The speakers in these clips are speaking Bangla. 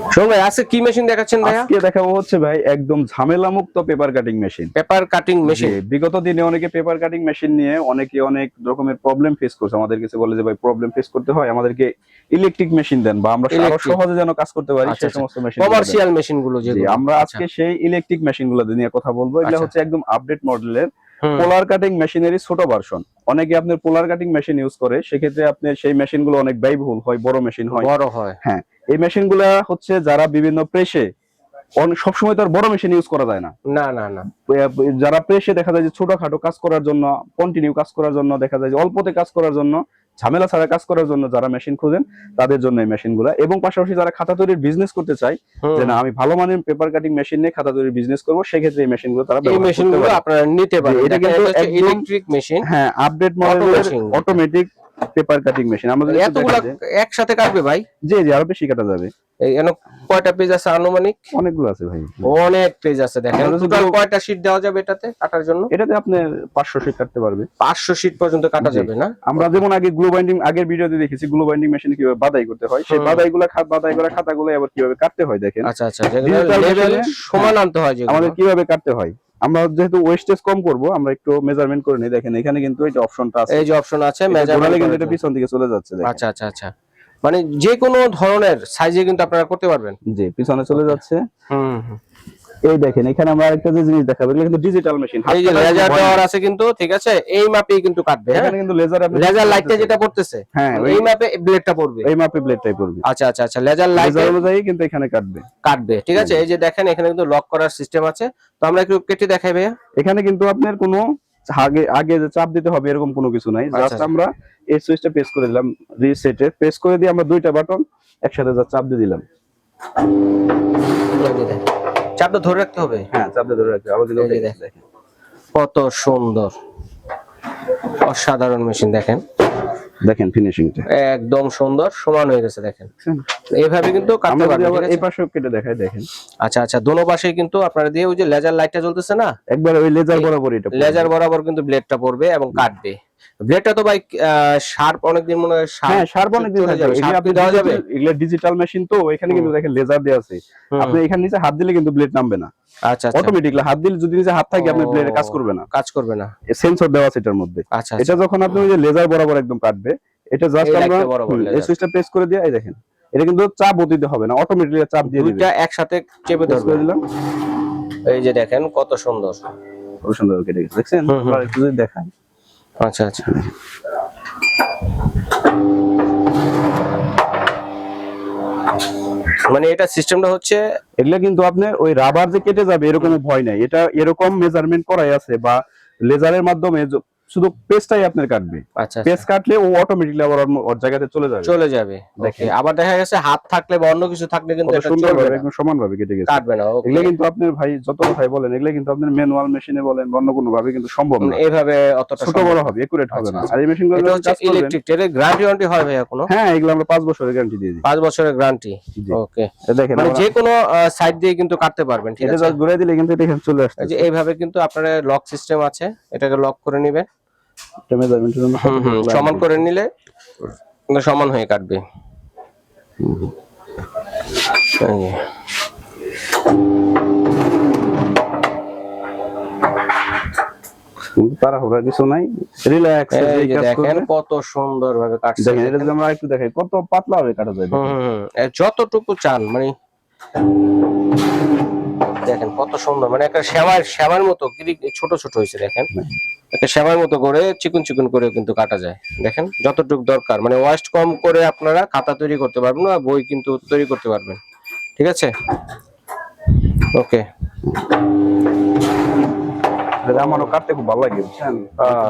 ভাই আজকে কি মেশিন দেখাচ্ছেন ভাইয়া? আজকে দেখাবো হচ্ছে ভাই একদম ঝামেলা মুক্ত paper cutting machine paper cutting machine বিগত দিনে অনেকে পেপার কাটিং মেশিন নিয়ে অনেকে অনেক রকমের প্রবলেম ফেস করছে। আমাদের কাছে বলে যে ভাই প্রবলেম ফেস করতে হয় আমাদেরকে ইলেকট্রিক মেশিন দেন বা আমরা আরও সহজে যেন কাজ করতে পারি আচ্ছা, সেই সমস্ত মেশিন কমার্শিয়াল মেশিনগুলো যেগুলো। আমরা আজকে সেই ইলেকট্রিক মেশিনগুলো নিয়ে কথা বলব। এগুলো আচ্ছা। হচ্ছে একদম আপডেট মডেলের পোলার কাটিং মেশিনেরই ছোট ভার্সন অনেকে আপনার পোলার কাটিং মেশিন ইউজ করে সেক্ষেত্রে আপনার সেই মেশিনগুলো অনেক ব্যয়বহুল হয় বড় মেশিন হয়। বড় হয় এই মেশিনগুলা হচ্ছে যারা বিভিন্ন প্রেসে সবসময় তো আর বড় মেশিন ইউজ করা যায় না। না না না। যারা প্রেসে দেখা যায় যে ছোটখাটো কাজ করার জন্য কন্টিনিউ কাজ করার জন্য দেখা যায় যে অল্পতে কাজ করার জন্য ঝামেলা ছাড়া কাজ করার জন্য যারা মেশিন খোঁজেন তাদের জন্য এই মেশিনগুলা এবং পাশাপাশি যারা খাতা তৈরির বিজনেস করতে চায় হুম, যে না আমি ভালো মানের পেপার কাটিং মেশিন নিয়ে খাতা তৈরির বিজনেস করব সেক্ষেত্রে এই মেশিনগুলো তারা এই মেশিনগুলো। আপনারা নিতে পারেন। এটা কিন্তু কিন্তু ইলেকট্রিক মেশিন হ্যাঁ আপডেট মডেলের অটোমেটিক পেপার কাটিং মেশিন একটু এতগুলা একসাথে কাটবে ভাই? জি জি আরও বেশি কাটা যাবে। এই এন কয়টা পেজ আছে আনুমানিক? অনেকগুলো আছে ভাই। অনেক পেজ আছে দেখেন। টোটাল কয়টা শীট দেওয়া যাবে এটাতে কাটার জন্য? এটাতে আপনি পাঁচশো শিট কাটতে পারবে। পাঁচশো শীট পর্যন্ত কাটা যাবে না? আমরা যেমন আগে গ্লু বাইন্ডিং আগের ভিডিওতে দেখেছি গ্লু বাইন্ডিং মেশিনে কীভাবে বাদাই করতে হয় সেই হুম। বাদাই গুলা বাদাই করা খাতাগুলো আবার কীভাবে কাটতে হয় দেখেন। আচ্ছা আচ্ছা সমান আনতে হয় আমাদের কীভাবে কাটতে হয়। আমরা যেহেতু ওয়েস্টেজ কম করব আমরা একটু মেজারমেন্ট করে নিই। দেখেন এখানে কিন্তু এই যে অপশনটা আছে। এই যে অপশন আছে মেজারমেন্ট কিন্তু এটা পিছন দিকে চলে যাচ্ছে দেখেন। আচ্ছা আচ্ছা আচ্ছা। মানে যে কোনো ধরনের সাইজে কিন্তু আপনারা করতে পারবেন। জি পিছনে চলে যাচ্ছে। হুম। এই দেখেন এখানে আমরা আরেকটা যে জিনিস দেখাবো এগুলো কিন্তু ডিজিটাল মেশিন এই যে লেজার দেওয়ার আছে কিন্তু ঠিক আছে? এই মাপেই কিন্তু কাটবে হ্যাঁ? এখানে কিন্তু লেজার আপনি লেজার লাইটটা যেটা পড়তেছে হ্যাঁ এই মাপে ব্লেডটা পড়বে। এই মাপে ব্লেডটাই পড়বে। আচ্ছা আচ্ছা আচ্ছা লেজার লাইট লেজার অনুযায়ী কিন্তু এখানে কাটবে। কাটবে ঠিক আছে? এই যে দেখেন এখানে কিন্তু লক করার সিস্টেম আছে। তো আমরা একটু কেটে দেখাই ভাইয়া। এখানে কিন্তু আপনার কোনো আগে আগে যে চাপ দিতে হবে এরকম কোনো কিছু নাই। আচ্ছা, জাস্ট আচ্ছা। আমরা এই সুইচটা প্রেস করে দিলাম রিসেটে প্রেস করে দিয়ে আমরা দুইটা বাটন একসাথে যা চাপ দিয়ে দিলাম। চাপটা ধরে রাখতে হবে? হ্যাঁ চাপ দিয়ে ধরে রাখতে হবে। দেখেন। কত সুন্দর। অসাধারণ মেশিন দেখেন। দেখেন ফিনিশিংটা একদম সুন্দর সমান হয়ে গেছে দেখেন। এইভাবে কিন্তু কাটতে পারবেন এই? পাশেও কেটে দেখাই দেখেন। আচ্ছা আচ্ছা দোনো পাশে কিন্তু আপনারা দিয়ে ওই যে লেজার লাইটটা জ্বলতেছে না? একবার ওই লেজার বরাবর এটা লেজার বরাবর কিন্তু ব্লেডটা পড়বে এবং কাটবে। ব্লেডটা তো ভাই শার্প অনেকদিন মনে হয় হ্যাঁ সার অনেক দিন যাবে। আপনি দেওয়া যাবে? এগুলো ডিজিটাল মেশিন তো এখানে কিন্তু দেখেন লেজার দেওয়া আছে। আপনি এখানে নিচে হাত দিলে কিন্তু ব্লেড নামবে না। আচ্ছা আচ্ছা। অটোমেটিকলি হাত দিলে যদি নিচে হাত থাকে আপনার ব্লেডে কাজ করবে না। কাজ করবে না। সেন্সর দেওয়া আছে এটার মধ্যে। আচ্ছা এটা যখন আপনি ওই যে লেজার বরাবর একদম কাটবে এটা জাস্ট আমরা বরাবর হুম, এই সুইচটা প্রেস করে দিয়ে এই দেখেন। এটা কিন্তু চাপ দিতে হবে না চাপ দিয়ে দিবে। দুইটা একসাথে চেপে প্রেস ধরবে। করে দিলাম। এই যে দেখেন কত সুন্দর। খুব সুন্দর কেটে গেছে দেখছেন? হুম, হুম। আর একটু যদি দেখাই। আচ্ছা আচ্ছা। মানে এটা সিস্টেমটা হচ্ছে এগুলো কিন্তু আপনার ওই রাবার যে কেটে যাবে, এরকম ভয় নাই। এটা এরকম মেজারমেন্ট করাই আছে বা লেজারের মাধ্যমে শুধু পেস্টটাই আপনার কাটবে। আচ্ছা পেস্ট কাটলে ও অটোমেটিকলি আবার ওর- জায়গাতে চলে যাবে। চলে যাবে দেখেন। আবার দেখা গেছে হাত থাকলে বা অন্য কিছু থাকলে কিন্তু এটা সুন্দর চলবে ভাবে একদম সমান ভাবে কেটে গেছে। কাটবে না। এগুলো কিন্তু আপনার ভাই যত ভাই বলেন এগুলো কিন্তু আপনার ম্যানুয়াল মেশিনে বলেন বা অন্য কোনো ভাবে কিন্তু সম্ভব না। এইভাবে অতটা ছোট বড় হবে একুরেট হবে না। আচ্ছা, আর এই মেশিনগুলো এটা হচ্ছে ইলেকট্রিকের গ্যারান্টি ওয়ারেন্টি হয় ভাইয়া কোনো হ্যাঁ এগুলো আমরা পাঁচ বছরের গ্যারান্টি দিয়ে দিই। পাঁচ বছরের গ্যারান্টি ওকে দেখেন মানে যে কোনো সাইড দিয়ে কিন্তু কাটতে পারবেন ঠিক এটা আছে? জাস্ট ঘুরে দিলে কিন্তু এটা এখানে চলে আসছে এই যে এইভাবে কিন্তু আপনার লক সিস্টেম আছে এটাকে লক করে নিবে মেজারমেন্টের জন্য হুম হুম সমান করে নিলে সমান হয়ে কাটবে। তাড়াহুড়া কিছু নাই। রিল্যাক্স দেখেন কত সুন্দর ভাবে কাটছে। দেখেন এটা যদি আমরা একটু দেখাই কত পাতলা ভাবে কাটা যায় যতটুকু চান মানে দেখেন কত সুন্দর মানে একটা শ্যামার শ্যামার মতো ছোট ছোট হয়েছে দেখেন। একটা শ্যামার মতো করে চিকুন চিকুন করে কিন্তু কাটা যায় দেখেন। যতটুকু দরকার মানে ওয়াস্ট কম করে আপনারা খাতা তৈরি করতে পারবেন না বই কিন্তু তৈরি করতে পারবেন ঠিক আছে? ওকে। আমারও কাটতে খুব ভালো লাগে বুঝছেন?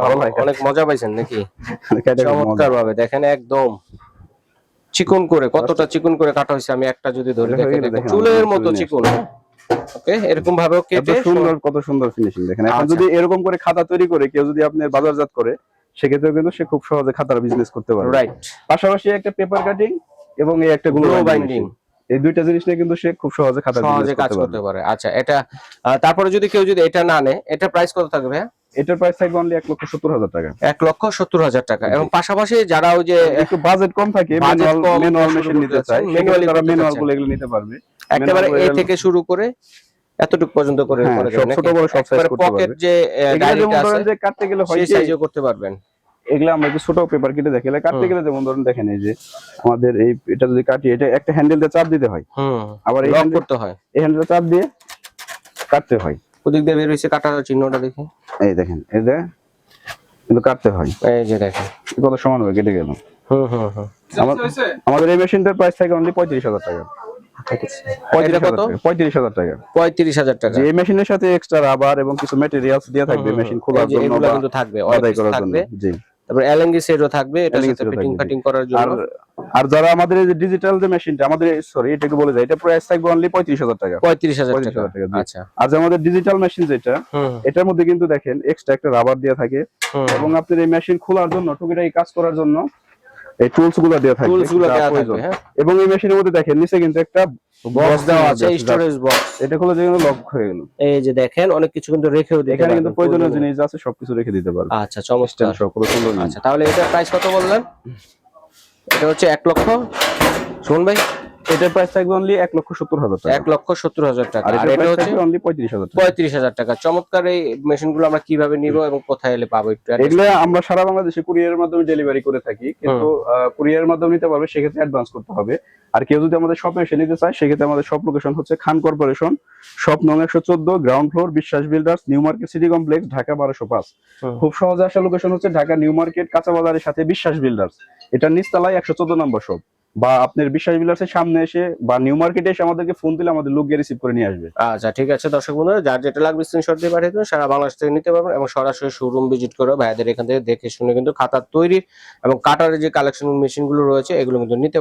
ভালো লাগে অনেক মজা পাইছেন নাকি। চমৎকার ভাবে দেখেন একদম। চিকন করে কতটা চিকন করে কাটা হয়েছে আমি একটা যদি ধরে দেখেন চুলের মতো চিকন। ওকে এরকম ভাবে কেটে সুন্দর কত সুন্দর ফিনিশিং দেখেন। এখন আচ্ছা। যদি এরকম করে খাতা তৈরি করে কেউ যদি আপনার বাজারজাত করে সেক্ষেত্রে কিন্তু সে খুব সহজে খাতার বিজনেস করতে পারবে। রাইট পাশাপাশি একটা পেপার কাটিং এবং এই একটা গ্লো বাইন্ডিং এই দুইটা জিনিস নিয়ে কিন্তু সে খুব সহজে খাতার সহজে কাজ করতে পারে। আচ্ছা এটা তারপরে যদি কেউ যদি এটা না নেয় এটা প্রাইস কত থাকবে ভাইয়া? এটার প্রাইস থাকবে অনলি এক লক্ষ সত্তর হাজার টাকা। এক লক্ষ সত্তর হাজার টাকা। এবং পাশাপাশি যারা ওই যে একটু বাজেট কম থাকে ম্যানুয়াল ম্যানুয়াল মেশিন নিতে চায় তারা ম্যানুয়ালগুলো এগুলো নিতে পারবে। একেবারে এ থেকে শুরু করে এতটুকু পর্যন্ত করে হ্যাঁ, ছোট বড় সব size করতে পকেট যে ডায়েরিটা আছে যে কাটতে গেলে হয় সেই সাইজও করতে পারবেন। এগুলো আমরা একটু ছোট পেপার কেটে দেখি কাটতে গেলে যেমন ধরুন দেখেন এই যে আমাদের এই এটা যদি কাটি এটা একটা হ্যান্ডেল দিয়ে চাপ দিতে হয়। হুম আবার এই handle- করতে হয়। এই হ্যান্ডেল চাপ দিয়ে কাটতে হয়। ওদিক দিয়ে বের হয়েছে কাটার চিহ্নটা দেখি। এই দেখেন এই যে কিন্তু কাটতে হয়। এই যে দেখেন। কত সমান হবে কেটে গেল। হুম হুম হুম। আমাদের এই মেশিনটার প্রাইস থাকে অনলি পঁয়ত্রিশ হাজার টাকা। পঁয়ত্রিশ হাজার টাকা পঁয়ত্রিশ হাজার টাকা। পঁয়ত্রিশ হাজার টাকা। যে এই মেশিনের সাথে এক্সট্রা রাবার এবং কিছু ম্যাটেরিয়ালস দেওয়া থাকবে হুম, হুম, মেশিন খোলার জন্য কিন্তু থাকবে বাধাই করার জন্য। জি। তারপর এলএনজি সেটও থাকবে এটার সাথে ফিটিং ফাটিং করার আর জন্য। আর যারা আমাদের এই যে ডিজিটাল যে মেশিনটা আমাদের সরি এটা একটু বলে যায় এটা প্রাইস থাকবে অনলি পঁয়ত্রিশ হাজার টাকা। পঁয়ত্রিশ হাজার পঁয়ত্রিশ টাকা হাজার টাকা, আচ্ছা। আর আমাদের ডিজিটাল মেশিন যেটা এটার মধ্যে কিন্তু দেখেন এক্সট্রা একটা রাবার দেওয়া থাকে। এবং আপনার এই মেশিন খোলার জন্য টুকিটাকি কাজ করার জন্য এই টুলসগুলো দেওয়া থাকবে টুলসগুলো দেওয়া। থাকবে হ্যাঁ। এবং এই মেশিনের মধ্যে দেখেন নিচে কিন্তু একটা বক্স দেওয়া আছে স্টোরেজ বক্স এটা খুলে যে লক হয়ে গেল। এই যে দেখেন অনেক কিছু কিন্তু রেখেও দিতে এখানে কিন্তু প্রয়োজনীয়। জিনিস আছে সবকিছু রেখে দিতে পারবে আচ্ছা চমৎকার। সহ সুন্দর আচ্ছা তাহলে এটা প্রাইস কত বললেন? এটা হচ্ছে এক লক্ষ। শুন ভাই? এটার প্রাইস থাকবে অনলি এক লক্ষ সত্তর হাজার টাকা। এক লক্ষ সত্তর হাজার টাকা। আর এটা হচ্ছে অনলি পঁয়ত্রিশ হাজার টাকা। পঁয়ত্রিশ হাজার টাকা। চমৎকার এই মেশিনগুলো আমরা কীভাবে নিব এবং কোথায় এলে পাবো একটু এগুলো আমরা সারা বাংলাদেশে কুরিয়ারের মাধ্যমে ডেলিভারি করে থাকি কিন্তু কুরিয়ারের মাধ্যমে নিতে পারবে সেক্ষেত্রে অ্যাডভান্স করতে হবে। আর কেউ যদি আমাদের শপে এসে নিতে চায় সেক্ষেত্রে আমাদের শপ লোকেশন হচ্ছে খান কর্পোরেশন শপ নং একশো চোদ্দ ground floor Biswas builders new market city complex Dhaka বারোশো পাঁচ। খুব সহজে আসা লোকেশন হচ্ছে ঢাকা নিউ মার্কেট কাঁচা বাজারের সাথে বিশ্বাস বিল্ডার্স এটা নিচতলায় একশো চোদ্দ নম্বর শপ বা আপনার বিশ্বাস বিল্ডার্সের সামনে এসে বা নিউ মার্কেটে এসে আমাদেরকে ফোন দিলে আমাদের লোক গিয়ে রিসিভ করে নিয়ে আসবে। আচ্ছা ঠিক আছে দর্শক বন্ধুরা, যার যেটা লাগবে স্ক্রিনশট দিয়ে পাঠিয়ে দেবেন, সারা বাংলাদেশ থেকে নিতে পারবেন এবং সরাসরি শোরুম ভিজিট করে ভাইদের এখান থেকে দেখে শুনে কিন্তু খাতার তৈরি এবং কাটারের যে কালেকশন মেশিনগুলো রয়েছে, এগুলো কিন্তু নিতে